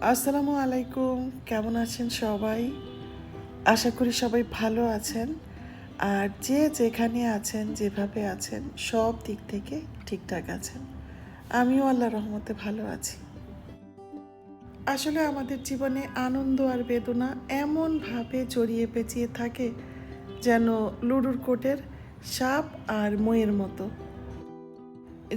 আসসালামু আলাইকুম। কেমন আছেন সবাই? আশা করি সবাই ভালো আছেন। আর যে যেখানে আছেন, যেভাবে আছেন, সব দিক থেকে ঠিকঠাক আছেন। আমিও আল্লাহ রহমতে ভালো আছি। আসলে আমাদের জীবনে আনন্দ আর বেদনা এমনভাবে জড়িয়ে পেঁচিয়ে থাকে যেন লুডুর কোটের সাপ আর ময়ের মতো।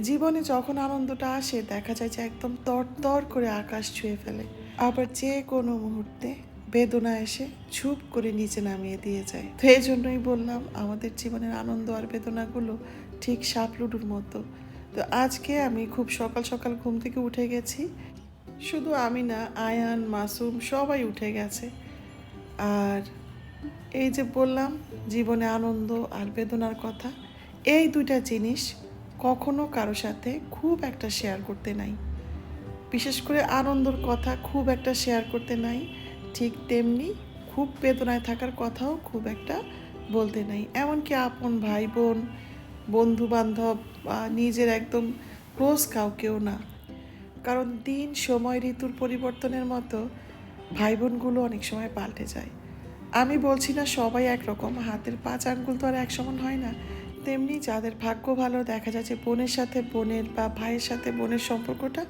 জীবনে যখন আনন্দটা আসে, দেখা যায় যে একদম তর করে আকাশ ছুঁয়ে ফেলে। আবার যে কোনো মুহূর্তে বেদনা এসে চুপ করে নিচে নামিয়ে দিয়ে যায়। তো এই জন্যই বললাম, আমাদের জীবনের আনন্দ আর বেদনাগুলো ঠিক সাপলুডুর মতো। তো আজকে আমি খুব সকাল সকাল ঘুম থেকে উঠে গেছি। শুধু আমি না, আয়ান, মাসুম সবাই উঠে গেছে। আর এই যে বললাম, জীবনে আনন্দ আর বেদনার কথা, এই দুইটা জিনিস কখনো কারও সাথে খুব একটা শেয়ার করতে নাই। বিশেষ করে আনন্দর কথা খুব একটা শেয়ার করতে নাই, ঠিক তেমনি খুব বেদনায় থাকার কথাও খুব একটা বলতে নাই। এমনকি আপন ভাই বোন বন্ধু বান্ধব বা নিজের একদম ক্লোজ কাউকেও না। কারণ দিন, সময়, ঋতুর পরিবর্তনের মতো ভাই বোনগুলো অনেক সময় পাল্টে যায়। আমি বলছি না সবাই একরকম, হাতের পাঁচ আঙ্গুল তো আর এক সমান হয় না। তেমনি যাদের ভাগ্য ভালো, দেখা যাচ্ছে বোনের সাথে বোনের বা ভাইয়ের সাথে বোনের সম্পর্কটা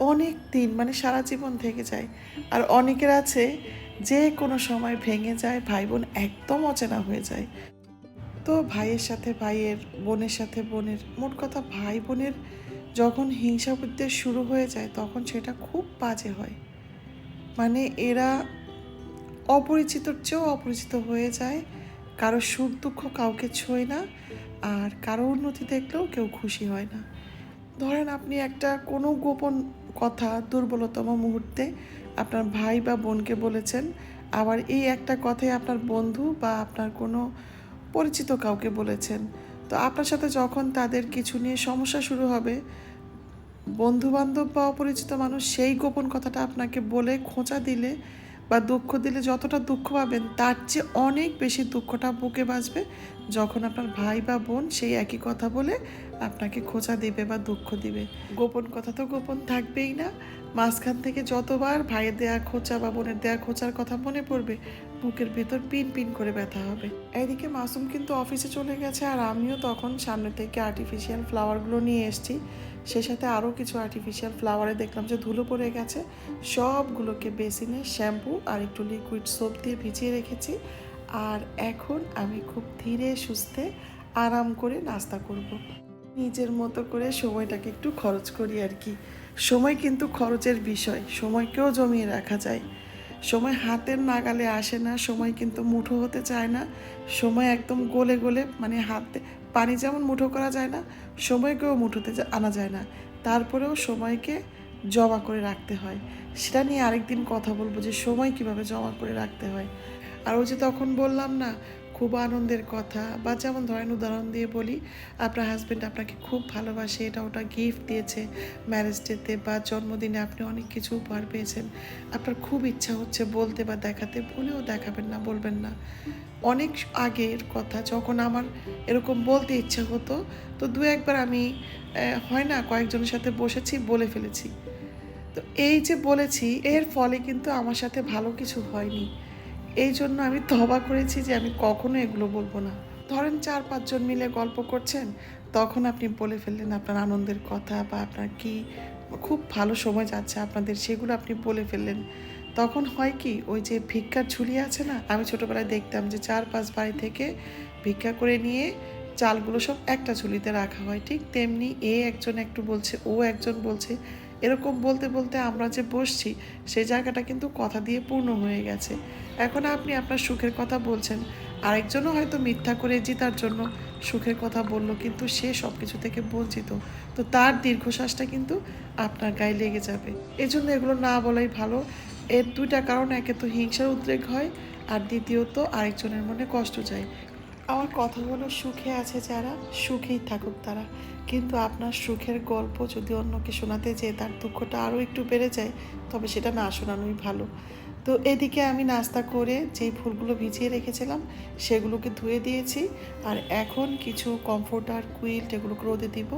অনেক দিন মানে সারা জীবন থেকে যায়। আর অনেকের আছে যে কোনো সময় ভেঙে যায়, ভাই বোন একদম অচেনা হয়ে যায়। তো ভাইয়ের সাথে ভাইয়ের, বোনের সাথে বোনের, মোট কথা ভাই বোনের যখন হিংসা শুরু হয়ে যায়, তখন সেটা খুব বাজে হয়। মানে এরা অপরিচিতর চেয়েও অপরিচিত হয়ে যায়, কারও সুখ দুঃখ কাউকে ছোঁয় না। আর কারও উন্নতি দেখলেও কেউ খুশি হয় না। ধরেন আপনি একটা কোনো গোপন কথা দুর্বলতম মুহূর্তে আপনার ভাই বা বোনকে বলেছেন, আবার এই একটা কথাই আপনার বন্ধু বা আপনার কোনো পরিচিত কাউকে বলেছেন। তো আপনার সাথে যখন তাদের কিছু নিয়ে সমস্যা শুরু হবে বন্ধু বান্ধব বা অপরিচিত মানুষ সেই গোপন কথাটা আপনাকে বলে, খোঁচা দিলে বা দুঃখ দিলে যতটা দুঃখ পাবেন, তার চেয়ে অনেক বেশি দুঃখটা বুকে বাঁচবে যখন আপনার ভাই বা বোন সেই একই কথা বলে আপনাকে খোঁচা দেবে বা দুঃখ দিবে। গোপন কথা তো গোপন থাকবেই না। মাঝখান থেকে যতবার ভাইয়ের দেয়া খোঁচা বা বোনের দেয়া খোঁচার কথা মনে পড়বে, বুকের ভেতর পিন পিন করে ব্যথা হবে। এইদিকে মাসুম কিন্তু অফিসে চলে গেছে আর আমিও তখন সামনে থেকে আর্টিফিশিয়াল ফ্লাওয়ারগুলো নিয়ে এসেছি। সে সাথে আরও কিছু আর্টিফিশিয়াল ফ্লাওয়ারে দেখলাম যে ধুলো পড়ে গেছে। সবগুলোকে বেসিনে শ্যাম্পু আর একটু লিকুইড সোপ দিয়ে ভিজিয়ে রেখেছি। আর এখন আমি খুব ধীরে সুস্থে আরাম করে নাস্তা করব। নিজের মতো করে সময়টাকে একটু খরচ করি আর কি। সময় কিন্তু খরচের বিষয়, সময়কেও জমিয়ে রাখা যায়। সময় হাতের নাগালে আসে না, সময় কিন্তু মুঠো হতে চায় না। সময় একদম গলে গলে মানে হাতে পানি যেমন মুঠো করা যায় না, সময়কেও মুঠোতে আনা যায় না। তারপরেও সময়কে জমা করে রাখতে হয়। সেটা নিয়ে আরেকদিন কথা বলব যে সময় কীভাবে জমা করে রাখতে হয়। আর ওই যে তখন বললাম না খুব আনন্দের কথা বা যেমন ধরেন উদাহরণ দিয়ে বলি, আপনার হাজব্যান্ড আপনাকে খুব ভালোবাসে, এটা ওটা গিফট দিয়েছে ম্যারেজ ডেতে বা জন্মদিনে আপনি অনেক কিছু উপহার পেয়েছেন। আপনার খুব ইচ্ছা হচ্ছে বলতে বা দেখাতে বলেও দেখাবেন না, বলবেন না। অনেক আগের কথা, যখন আমার এরকম বলতে ইচ্ছা হতো, তো দু একবার আমি হয় না, কয়েকজনের সাথে বসেছি, বলে ফেলেছি। তো এই যে বলেছি, এর ফলে কিন্তু আমার সাথে ভালো কিছু হয়নি। এই জন্য আমি তবা করেছি যে আমি কখনো এগুলো বলব না। ধরেন চার পাঁচজন মিলে গল্প করছেন, তখন আপনি বলে ফেললেন আপনার আনন্দের কথা বা আপনার কি খুব ভালো সময় যাচ্ছে আপনাদের সেগুলো আপনি বলে ফেললেন। তখন হয় কি, ওই যে ভিক্ষার ঝুলি আছে না, আমি ছোটোবেলায় দেখতাম যে চার, পাঁচ বাড়ি থেকে ভিক্ষা করে নিয়ে চালগুলো সব একটা ঝুলিতে রাখা হয়। ঠিক তেমনি এ একজন একটু বলছে, ও একজন বলছে এরকম বলতে বলতে আমরা যে বসছি, সেই জায়গাটা কিন্তু কথা দিয়ে পূর্ণ হয়ে গেছে। এখন আপনি আপনার সুখের কথা বলছেন, আরেকজনও হয়তো মিথ্যা করে জিতার জন্য সুখের কথা বলল, কিন্তু সে সব কিছু থেকে বঞ্চিত। তো তার দীর্ঘশ্বাসটা কিন্তু আপনার গায়ে লেগে যাবে। এজন্য এগুলো না বলাই ভালো। এর দুইটা কারণ, একে তো হিংসার উদ্রেক হয়, আর দ্বিতীয়ত আরেকজনের মনে কষ্ট যায় আমার কথা হলো সুখে আছে যারা, সুখেই থাকুক তারা। কিন্তু আপনার সুখের গল্প যদি অন্যকে শোনাতে যেয়ে তার দুঃখটা আরও একটু বেড়ে যায়, তবে সেটা না শোনানোই ভালো। তো এদিকে আমি নাস্তা করে যেই ফুলগুলো ভিজিয়ে রেখেছিলাম, সেগুলোকে ধুয়ে দিয়েছি। আর এখন কিছু কমফোর্টার কুইল্ট এগুলোকে রোদে দিব।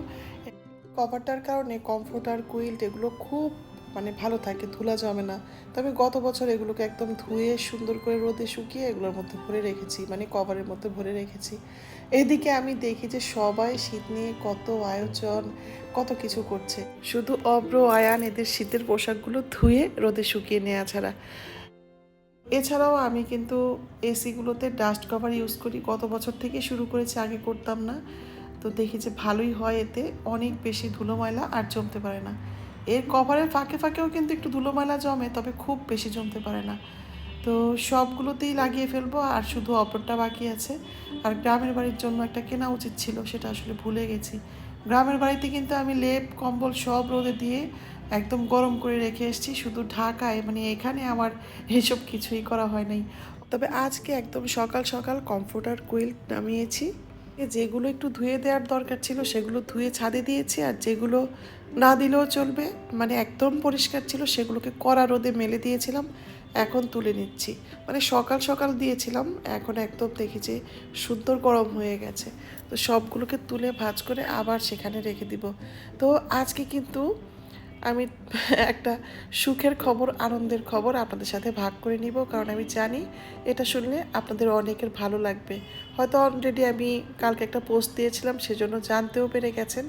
কভারটার কারণে কমফোর্টার কুইল্ট এগুলো খুব মানে ভালো থাকে, ধুলা জমে না। তবে গত বছর এগুলোকে একদম ধুয়ে সুন্দর করে রোদে শুকিয়ে এগুলোর মধ্যে ভরে রেখেছি মানে কভারের মধ্যে ভরে রেখেছি। এদিকে আমি দেখি যে সবাই শীত নিয়ে কত আয়োজন, কত কিছু করছে। শুধু অব্র আয়ান এদের শীতের পোশাকগুলো ধুয়ে রোদে শুকিয়ে নেওয়া ছাড়া। এছাড়াও আমি কিন্তু এসিগুলোতে ডাস্ট কভার ইউজ করি। গত বছর থেকে শুরু করেছি, আগে করতাম না। তো দেখি যে ভালোই হয় এতে, অনেক বেশি ধুলো ময়লা আর জমতে পারে না। এর কভারের ফাঁকে ফাঁকেও কিন্তু একটু ধুলো ময়লা জমে, তবে খুব বেশি জমতে পারে না। তো সবগুলোতেই লাগিয়ে ফেলব, আর শুধু অপরটা বাকি আছে। আর গ্রামের বাড়ির জন্য একটা কেনা উচিত ছিল, সেটা আসলে ভুলে গেছি। গ্রামের বাড়িতে কিন্তু আমি লেপ, কম্বল সব রোদে দিয়ে একদম গরম করে রেখে এসেছি, শুধু ঢাকায় মানে এখানে আমার এসব কিছুই করা হয় নাই। তবে আজকে একদম সকাল সকাল কমফোর্টার কুইল নামিয়েছি। যেগুলো একটু ধুয়ে দেওয়ার দরকার ছিল সেগুলো ধুয়ে ছাদে দিয়েছি, আর যেগুলো না দিলেও চলবে মানে একদম পরিষ্কার ছিল সেগুলোকে কড়া রোদে মেলে দিয়েছিলাম, এখন তুলে নিচ্ছি। মানে সকাল সকাল দিয়েছিলাম, এখন একদম দেখি যে সুন্দর গরম হয়ে গেছে। তো সবগুলোকে তুলে ভাজ করে আবার সেখানে রেখে দিব। তো আজকে কিন্তু আমি একটা সুখের খবর, আনন্দের খবর আপনাদের সাথে ভাগ করে নিব, কারণ আমি জানি এটা শুনলে আপনাদের অনেকের ভালো লাগবে। হয়তো অলরেডি আমি কালকে একটা পোস্ট দিয়েছিলাম, সেজন্য জানতেও পেরে গেছেন।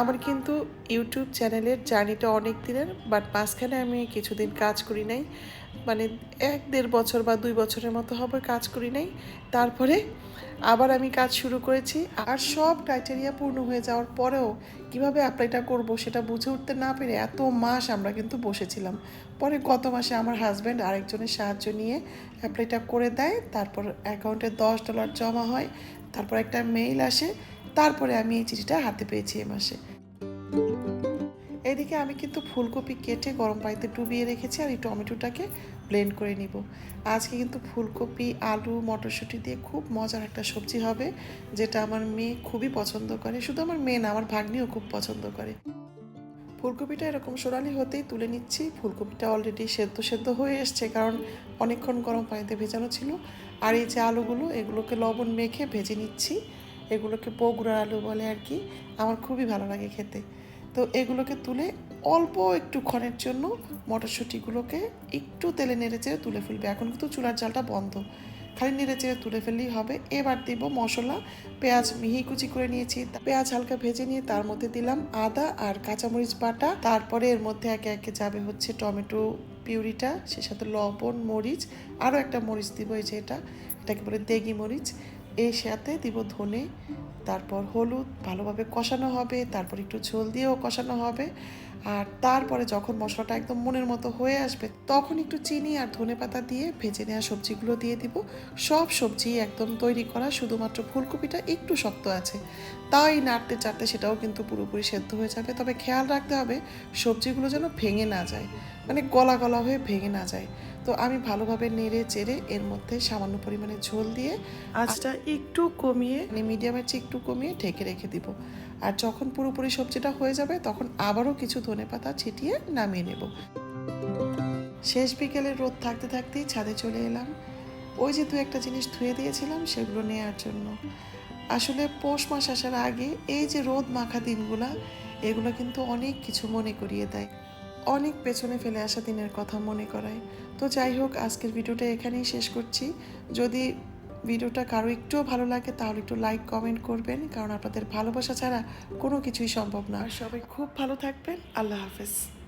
আমার কিন্তু ইউটিউব চ্যানেলের জার্নিটা অনেক দিনের বাট মাঝখানে আমি কিছুদিন কাজ করি নাই। মানে এক দেড় বছর বা দুই বছরের মতো হবে কাজ করি নাই। তারপরে আবার আমি কাজ শুরু করেছি আর সব ক্রাইটেরিয়া পূর্ণ হয়ে যাওয়ার পরেও কীভাবে অ্যাপ্লাইটা করব সেটা বুঝে উঠতে না পেরে এত মাস আমরা কিন্তু বসেছিলাম। পরে গত মাসে আমার হাজব্যান্ড আরেকজনের সাহায্য নিয়ে অ্যাপ্লাইটা করে দেয়। তারপর অ্যাকাউন্টে দশ ডলার জমা হয়। তারপর একটা মেইল আসে। তারপরে আমি এই চিঠিটা হাতে পেয়েছি এ মাসে। এদিকে আমি কিন্তু ফুলকপি কেটে গরম পানিতে ডুবিয়ে রেখেছি আর এই টমেটোটাকে ব্লেন্ড করে নিব। আজকে কিন্তু ফুলকপি, আলু, মটরশুঁটি দিয়ে খুব মজার একটা সবজি হবে, যেটা আমার মেয়ে খুবই পছন্দ করে। শুধু আমার মেয়ে না, আমার ভাগ্নিও খুব পছন্দ করে। ফুলকপিটা এরকম সোনালি হতেই তুলে নিচ্ছি। ফুলকপিটা অলরেডি সেদ্ধ সেদ্ধ হয়ে এসছে, কারণ অনেকক্ষণ গরম পানিতে ভেজানো ছিল। আর এই যে আলুগুলো, এগুলোকে লবণ মেখে ভেজে নিচ্ছি। এগুলোকে বগুড়ার আলু বলে আর কি। আমার খুবই ভালো লাগে খেতে। তো এগুলোকে তুলে অল্প একটু ক্ষণের জন্য মটরশুঁটিগুলোকে একটু তেলে নেড়ে চেড়ে তুলে ফেলবে। এখন কিন্তু চুলার জালটা বন্ধ। খালি নেড়ে চেড়ে তুলে ফেললেই হবে। এবার দিব মশলা। পেঁয়াজ মিহি কুচি করে নিয়েছি। পেঁয়াজ হালকা ভেজে নিয়ে তার মধ্যে দিলাম আদা আর কাঁচামরিচ বাটা। তারপরে এর মধ্যে একে একে যাবে হচ্ছে টমেটো পিউরিটা, সে সাথে লবণ, মরিচ, আরও একটা মরিচ দিব এই যে এটা। এটাকে বলে দেগি মরিচ। এর সাথে দিব ধনে, তারপর হলুদ, ভালোভাবে কষানো হবে, তারপর একটু ঝোল দিয়েও কষানো হবে। আর তারপরে যখন মশলাটা একদম মনের মতো হয়ে আসবে, তখন একটু চিনি আর ধনে পাতা দিয়ে ভেজে নেওয়া সবজিগুলো দিয়ে দিব। সব সবজি একদম তৈরি করা, শুধুমাত্র ফুলকপিটা একটু শক্ত আছে। তাই নাড়তে চাড়তে সেটাও কিন্তু পুরোপুরি সেদ্ধ হয়ে যাবে। তবে খেয়াল রাখতে হবে, সবজিগুলো যেন ভেঙে না যায়। মানে গলা গলা হয়ে ভেঙে না যায়। তো আমি ভালোভাবে নেড়ে চেড়ে এর মধ্যে সামান্য পরিমাণে ঝোল দিয়ে আঁচটা একটু কমিয়ে মানে মিডিয়ামের চেয়ে একটু কমিয়ে ঢেকে রেখে দিব। আর যখন পুরোপুরি সবজিটা হয়ে যাবে তখন আবারও কিছু ধনে পাতা ছিটিয়ে নামিয়ে নেব। শেষ বিকেলে রোদ থাকতে থাকতেই ছাদে চলে এলাম। ওই যে দু একটা জিনিস ধুয়ে দিয়েছিলাম সেগুলো নেওয়ার জন্য। আসলে পৌষ মাস আসার আগে এই যে রোদ মাখা দিনগুলা এগুলো কিন্তু অনেক কিছু মনে করিয়ে দেয়। অনেক পেছনে ফেলে আসা দিনের কথা মনে করায়। তো যাই হোক, আজকের ভিডিওটা এখানেই শেষ করছি। যদি ভিডিওটা কারও একটুও ভালো লাগে, তাহলে একটু লাইক কমেন্ট করবেন, কারণ আপনাদের ভালোবাসা ছাড়া কোনো কিছুই সম্ভব না। সবাই খুব ভালো থাকবেন। আল্লাহ হাফেজ।